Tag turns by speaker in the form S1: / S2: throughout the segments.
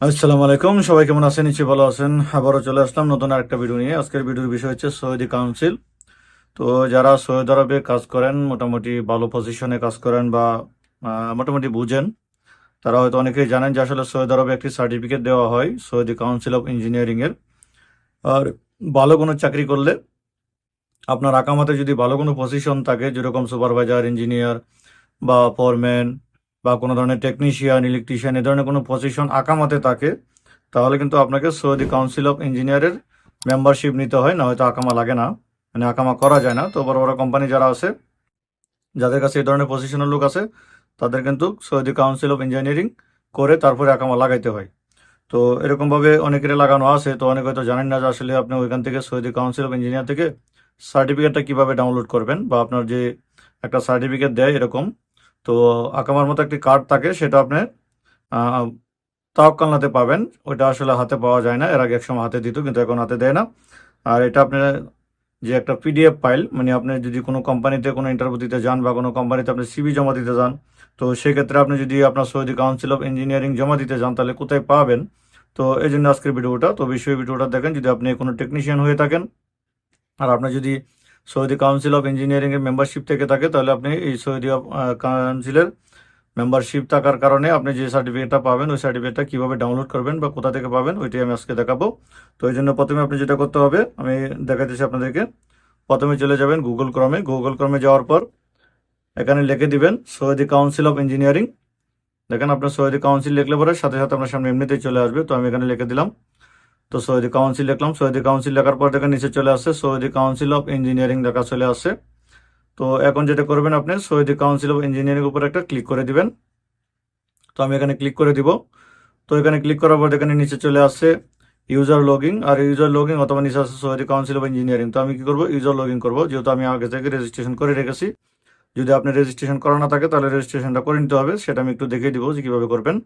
S1: আসসালামু আলাইকুম। সবাই কেমন আছেন? নিচে ভালো আছেন। আবারও চলে আসলাম নতুন আরেকটা ভিডিও নিয়ে। আজকের ভিডিওর বিষয় হচ্ছে সৌদি কাউন্সিল তো যারা সৌদি আরবে কাজ করেন, মোটামুটি ভালো পজিশনে কাজ করেন বা মোটামুটি বুঝেন, তারা হয়তো অনেকেই জানেন যে আসলে সৌদি আরবে একটি সার্টিফিকেট দেওয়া হয়, সৌদি কাউন্সিল অফ ইঞ্জিনিয়ারিংয়ের আর ভালো কোনো চাকরি করলে আপনার আকামাতে যদি ভালো কোনো পজিশন থাকে, যেরকম সুপারভাইজার ইঞ্জিনিয়ার বা ফোরম্যান বা কোনো ধরনের টেকনিশিয়ান ইলেকট্রিশিয়ান এ ধরনের কোনো পজিশন আকামাতে থাকে, তাহলে কিন্তু আপনাকে সৌদি কাউন্সিল অফ ইঞ্জিনিয়ারের মেম্বারশিপ নিতে হয়, না হয়তো আকামা লাগে না মানে আকামা করা যায় না। তো বড় বড় কোম্পানি যারা আছে, যাদের কাছে এই ধরনের পজিশনের লোক আছে, তাদের কিন্তু সৌদি কাউন্সিল অফ ইঞ্জিনিয়ারিং করে তারপরে আকামা লাগাইতে হয়। তো এরকমভাবে অনেকের লাগানো আছে, তো অনেকে হয়তো জানেন না যে আসলে আপনি ওইখান থেকে সৌদি কাউন্সিল অফ ইঞ্জিনিয়ার থেকে সার্টিফিকেটটা কীভাবে ডাউনলোড করবেন, বা আপনার যে একটা সার্টিফিকেট দেয় এরকম তো আকামার মতো একটি কার্ড থাকে সেটা আপনি আহ, তাওয়াক্কালনাতে পাবেন। ওইটা আসলে হাতে পাওয়া যায় না এর আগে একসময় হাতে দিত কিন্তু এখন হাতে দেয় না। আর এটা আপনার যে একটা পিডিএফ ফাইল মানে আপনি যদি কোনো কোম্পানিতে কোনো ইন্টারভিউ দিতে যান বা কোনো কোম্পানিতে আপনি সিভি জমা দিতে যান তো সেক্ষেত্রে আপনি যদি আপনার সৌদি কাউন্সিল অফ ইঞ্জিনিয়ারিং জমা দিতে যান তাহলে কোথায় পাবেন? তো এই জন্য আজকের ভিডিওটা। তো বিষয় ভিডিওটা দেখেন যদি আপনি কোনো টেকনিশিয়ান হয়ে থাকেন আর আপনার যদি সৌদি কাউন্সিল অফ ইঞ্জিনিয়ারিং এর মেম্বারশিপ থেকে থাকে, তাহলে আপনি এই সৌদি কাউন্সিলের মেম্বারশিপ থাকার কারণে আপনি যে সার্টিফিকেটটা পাবেন, ওই সার্টিফিকেটটা কীভাবে ডাউনলোড করবেন বা কোথা থেকে পাবেন, ওইটাই আমি আজকে দেখাবো। তো এই জন্য প্রথমে আপনি যেটা করতে হবে, আমি দেখাতেছি আপনাদেরকে। প্রথমে চলে যাবেন গুগল ক্রমে গুগল ক্রমে যাওয়ার পর এখানে লিখে দিবেন সৌদি কাউন্সিল অফ ইঞ্জিনিয়ারিং দেখেন আপনার সৌদি কাউন্সিল লিখলে পরে সাথে সাথে আপনার সামনে এমনিতেই চলে আসবে, তো আমি এখানে লিখে দিলাম। তো সৌদি কাউন্সিল লিখলাম সৌদি কাউন্সিল লেখার পর দেখেন নিচে চলে আসছে, সৌদি কাউন্সিল অফ ইঞ্জিনিয়ারিং লেখা চলে আসছে। তো এখন যেটা করবেন আপনি, সৌদি কাউন্সিল অফ ইঞ্জিনিয়ারিং উপর একটা ক্লিক করে দিবেন। তো আমি এখানে ক্লিক করে দিব। তো এখানে ক্লিক করার পর এখানে নিচে চলে আসছে ইউজার লগিং আর ইউজার লগিং অথবা নিচে আসছে সৌদি কাউন্সিল অফ ইঞ্জিনিয়ারিং তো আমি কি করব? ইউজার লগিং করব, যেহেতু আমি আগে থেকে রেজিস্ট্রেশন করে রেখেছি। যদি আপনি রেজিস্ট্রেশন করা না থাকে, তাহলে রেজিস্ট্রেশনটা করে নিতে হবে, সেটা আমি একটু দেখিয়ে দিব যে কীভাবে করবেন।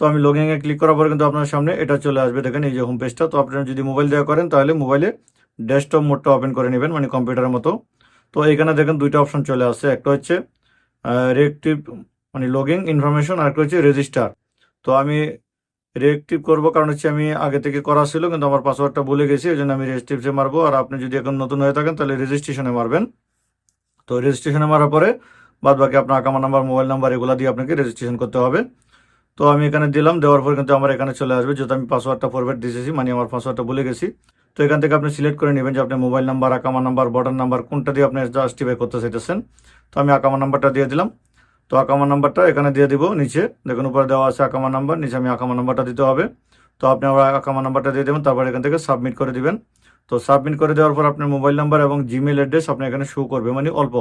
S1: তো আমি লগিং এ ক্লিক করার পর কিন্তু আপনার সামনে এটা চলে আসবে। দেখেন এই যে হোম পেজটা তো আপনারা যদি মোবাইল দেওয়া করেন তাহলে মোবাইলে ডেস্কটপ মোডটা ওপেন করে নেবেন মানে কম্পিউটারের মতো। তো এখানে দেখেন দুইটা অপশন চলে আসছে। একটা হচ্ছে রিয়েক্টিভ মানে লগিং ইনফরমেশন আর একটা হচ্ছে রেজিস্টার তো আমি রিয়েক্টিভ করব কারণ হচ্ছে আমি আগে থেকে করা ছিল, কিন্তু আমার পাসওয়ার্ডটা ভুলে গেছি ওই জন্য আমি রেজিস্ট্রিপসে মারবো। আর আপনি যদি এখন নতুন হয়ে থাকেন তাহলে রেজিস্ট্রেশনে মারবেন। তো রেজিস্ট্রেশনে মারার পরে বাদ বাকি আপনার আকামা নাম্বার মোবাইল নাম্বার এগুলো দিয়ে আপনাকে রেজিস্ট্রেশন করতে হবে। তো আমি এখানে দিলাম, দেওয়ার পর কিন্তু আমার এখানে চলে আসবে, যেহেতু আমি পাসওয়ার্ডটা ফরওয়ার্ড দিয়েছি মানে আমার পাসওয়ার্ডটা ভুলে গেছি। তো এখান থেকে আপনি সিলেক্ট করে নেবেন যে আপনি মোবাইল নাম্বার আকামা নাম্বার বর্ডার নাম্বার কোনটা দিয়ে আপনি জাস্টিফাই করতে চাইতেছেন। তো আমি আকামা নাম্বারটা দিয়ে দিলাম। তো আকামা নাম্বারটা এখানে দিয়ে দিব নিচে। দেখুন, উপরে দেওয়া আছে আকামা নাম্বার নিচে আমি আকামা নাম্বারটা দিতে হবে। তো আপনি আমার আকামা নাম্বারটা দিয়ে দেবেন, তারপর এখান থেকে সাবমিট করে দিবেন। তো সাবমিট করে দেওয়ার পর আপনার মোবাইল নাম্বার এবং জিমেল অ্যাড্রেস আপনি এখানে শো করবে মানে অল্প।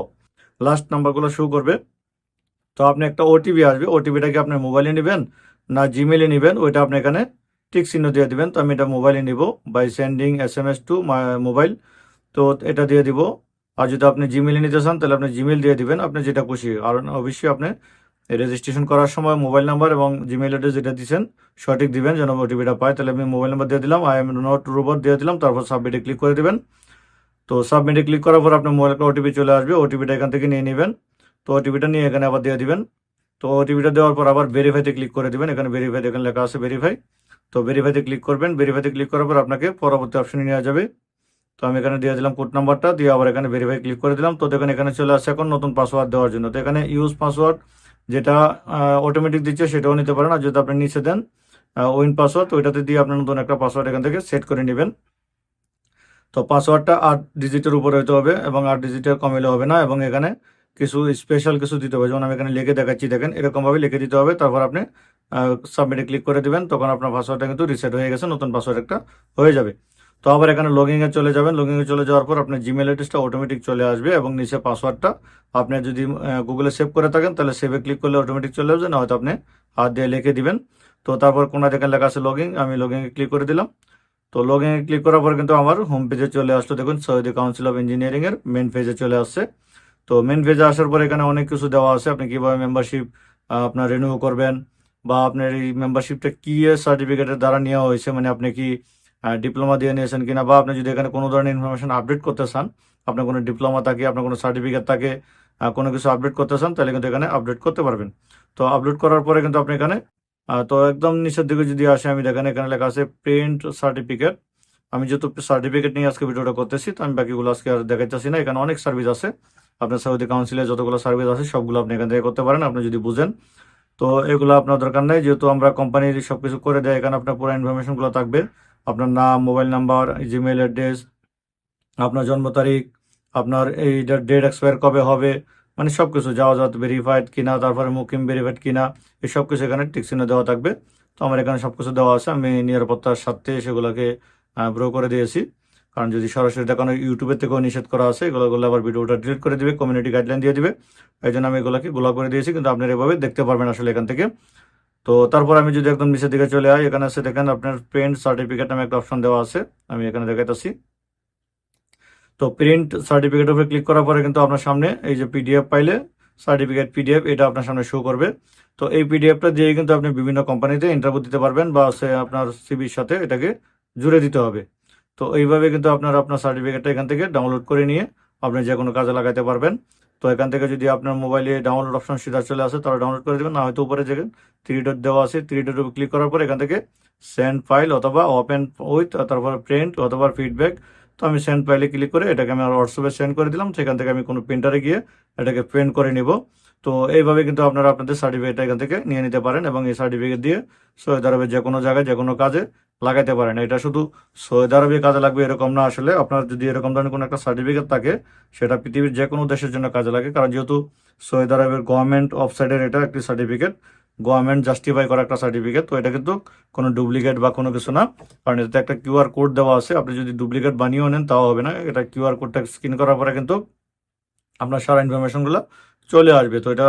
S1: লাস্ট নাম্বারগুলো শো করবে। তো আপনি একটা ওটিপি আসবে ওটিপিটা কি আপনার মোবাইলে নেবেন, না জিমেলে নেবেন, ওইটা আপনি এখানে টিক চিহ্ন দিয়ে দিবেন। তো আমি এটা মোবাইলে নিব by sending S M S to mobile তো এটা দিয়ে দিব। আর যদি আপনি জিমেলে নিতে চান, তাহলে আপনি জিমেল দিয়ে দিবেন, আপনি যেটা খুশি। আর অবশ্যই আপনি রেজিস্ট্রেশন করার সময় মোবাইল নাম্বার এবং জিমেল অ্যাড্রেস যেটা দিচ্ছেন, সঠিক দিবেন, যেন ওটিপিটা পায়। তাহলে আমি মোবাইল নাম্বার দিয়ে দিলাম আই এম নট রোবট দিয়ে দিলাম, তারপর সাবমিটে ক্লিক করে দেবেন। তো সাবমিটে ক্লিক করার পর আপনার মোবাইলে ওটিপি চলে আসবে ওটিপিটা এখান থেকে নিয়ে নেবেন। তো ওটিপিটা নিয়ে এখানে আবার দিয়ে দিবেন। তো ওটিপিটা দেওয়ার পর আবার ভেরিফাইতে ক্লিক করে দিবেন। এখানে ভেরিফাই এখানে লেখা আছে ভেরিফাই তো ভেরিফাইতে ক্লিক করবেন। ভেরিফাইতে ক্লিক করার পর আপনাকে পরবর্তী অপশনে নেওয়া যাবে। তো আমি এখানে দিয়ে দিলাম কোড নাম্বারটা দিয়ে আবার এখানে ভেরিফাই ক্লিক করে দিলাম। তো দেখেন এখানে চলে আসছে এখন নতুন পাসওয়ার্ড দেওয়ার জন্য। তো এখানে ইউজ পাসওয়ার্ড যেটা অটোমেটিক দিচ্ছে সেটাও নিতে পারেন। আর যদি আপনি নিচে দেন উইন পাসওয়ার্ড তো ওইটাতে দিয়ে আপনি নতুন একটা পাসওয়ার্ড এখান থেকে সেট করে নেবেন। তো পাসওয়ার্ডটা আট ডিজিটের উপরে হতে হবে এবং আট ডিজিটের কমিলে হবে না। এবং এখানে কিছু স্পেশাল কিছু দিতে হবে। যেমন আমি এখানে লিখে দেখাচ্ছি, দেখেন, এরকমভাবে লিখে দিতে হবে। তারপর আপনি সাবমিটে ক্লিক করে দিবেন, তখন আপনার পাসওয়ার্ডটা কিন্তু রিসেট হয়ে গেছে, নতুন পাসওয়ার্ড একটা হয়ে যাবে। তো আবার এখানে লগিংয়ে চলে যাবেন। লগিংয়ে চলে যাওয়ার পর আপনার জিমেল অ্যাড্রেসটা অটোমেটিক চলে আসবে এবং নিচে পাসওয়ার্ডটা আপনি যদি গুগলে সেভ করে থাকেন, তাহলে সেভে ক্লিক করলে অটোমেটিক চলে আসবে না হয়তো আপনি হাত দিয়ে লিখে দিবেন। তো তারপর কোনা দেখেন লেখা আছে লগিং আমি লগিংয়ে ক্লিক করে দিলাম। তো লগিংয়ে ক্লিক করার পর কিন্তু আমার হোম পেজে চলে আসলো। দেখুন সৌদি কাউন্সিল অফ ইঞ্জিনিয়ারিং এর মেন পেজে চলে আসছে। তো মেন পেজে আসার পর এখানে অনেক কিছু দেওয়া আছে। আপনি কীভাবে মেম্বারশিপ আপনার রিনিউ করবেন বা আপনার এই মেম্বারশিপটা কি সার্টিফিকেটের দ্বারা নেওয়া হয়েছে মানে আপনি কি ডিপ্লোমা দিয়ে নিয়েছেন কিনা বা আপনি যদি এখানে কোনো ধরনের ইনফরমেশন আপডেট করতে চান, আপনার কোনো ডিপ্লোমা থাকে, আপনার কোনো সার্টিফিকেট থাকে কোনো কিছু আপডেট করতে চান, তাহলে কিন্তু এখানে আপডেট করতে পারবেন। তো আপলোড করার পরে কিন্তু আপনি এখানে তো একদম নিচের দিকে যদি আসে, আমি দেখেন এখানে লেখা আছে প্রিন্ট সার্টিফিকেট আমি যেহেতু সার্টিফিকেট নিয়ে আজকে ভিডিওটা করতেছি, তো আমি বাকিগুলো আজকে আর দেখাইতেছি না, এখানে অনেক সার্ভিস আছে। আপনার সৌদি কাউন্সিলে যতগুলো সার্ভিস আছে, সবগুলো আপনি এখান থেকে করতে পারেন, আপনি যদি বুঝেন। তো এগুলো আপনার দরকার নেই, যেহেতু আমরা কোম্পানির সব কিছু করে দেয়, এখানে আপনার পুরো ইনফরমেশনগুলো থাকবে। আপনার নাম মোবাইল নাম্বার জিমেল অ্যাড্রেস আপনার জন্ম তারিখ, আপনার এই ডেট এক্সপায়ার কবে হবে মানে সব কিছু যাওয়া যাওয়া ভেরিফাইড কিনা, তারপরে মুকিম ভেরিফাইড কিনা, এই সব কিছু এখানে টিকচিহ্ন দেওয়া থাকবে। তো আমার এখানে সব কিছু দেওয়া আছে, আমি নিরাপত্তার স্বার্থে সেগুলোকে ব্রো করে দিয়েছি। কারণ যদি সরাসরি দেখানো ইউটিউবের থেকেও নিষেধ করা আছে, এগুলো করলে আবার ভিডিওটা ডিলিট করে দিবে কমিউনিটি গাইডলাইন দিয়ে দিবে। এই জন্য আমি এগুলোকে গোলা করে দিয়েছি, কিন্তু আপনারা এভাবে দেখতে পারবেন আসলে এখান থেকে। তো তারপর আমি যদি একদম নিচের দিকে চলে আই, এখানে আছে দেখেন আপনার প্রিন্ট সার্টিফিকেট নামে একটা অপশন দেওয়া আছে, আমি এখানে দেখাইতেছি। তো প্রিন্ট সার্টিফিকেট উপরে ক্লিক করার পরে কিন্তু আপনার সামনে এই যে পিডিএফ পাইলে সার্টিফিকেট পিডিএফ এটা আপনার সামনে শো করবে। তো এই পিডিএফটা দিয়ে কিন্তু আপনি বিভিন্ন কোম্পানিতে ইন্টারভিউ দিতে পারবেন বা আপনার সিবির সাথে এটাকে জুড়ে দিতে হবে। তো এইভাবে কিন্তু আপনার আপনার সার্টিফিকেটটা এখান থেকে ডাউনলোড করে নিয়ে আপনি যে কোনো কাজে লাগাতে পারবেন। তো এখান থেকে যদি আপনার মোবাইলে ডাউনলোড অপশন সিধা চলে আসে, তাহলে ডাউনলোড করে দেবেন। না হয়তো উপরে যে থ্রি ডট দেওয়া আছে থ্রি ডট ক্লিক করার পর এখান থেকে সেন্ড ফাইল অথবা ওপেন উইথ তারপর প্রিন্ট অথবা ফিডব্যাক তো আমি সেন্ড ফাইলে ক্লিক করে এটাকে আমি হোয়াটসঅ্যাপে সেন্ড করে দিলাম। সেখান থেকে আমি কোনো প্রিন্টারে গিয়ে এটাকে প্রিন্ট করে নিব। তো এইভাবে কিন্তু আপনারা আপনাদের সার্টিফিকেটটা এখান থেকে নিয়ে নিতে পারেন এবং এই সার্টিফিকেট দিয়ে সৌদি আরবের যে কোনো জায়গায় যে কোনো কাজে লাগাইতে পারেন। এটা শুধু সৌদি আরবে কাজে লাগবে এরকম না আসলে। আপনার যদি এরকম ধরনের কোনো একটা সার্টিফিকেট থাকে, সেটা পৃথিবীর যে কোনো দেশের জন্য কাজে লাগে। কারণ যেহেতু সৌদি আরবের গভর্নমেন্ট ওয়েবসাইটের এটা একটি সার্টিফিকেট গভর্নমেন্ট জাস্টিফাই করা একটা সার্টিফিকেট তো এটা কিন্তু কোনো ডুপ্লিকেট বা কোনো কিছু না। কারণ এটাতে একটা কিউআর কোড দেওয়া আছে। আপনি যদি ডুপ্লিকেট বানিয়েও নেন, তাও হবে না। এটা কিউআর কোডটা স্ক্যান করার পরে কিন্তু আপনার সারা ইনফরমেশনগুলো চলে আসবে। তো এটা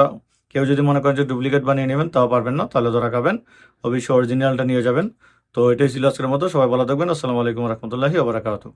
S1: কেউ যদি মনে করেন যে ডুপ্লিকেট বানিয়ে নেবেন, তাও পারবেন না। তাহলে ধরা খাবেন, অবশ্যই অরিজিনালটা নিয়ে যাবেন। তো এটাই ছিল আজকের মতো। সবাই ভালো থাকবেন। আসসালামু আলাইকুম রহমতুল্লাহি আবরাকাতু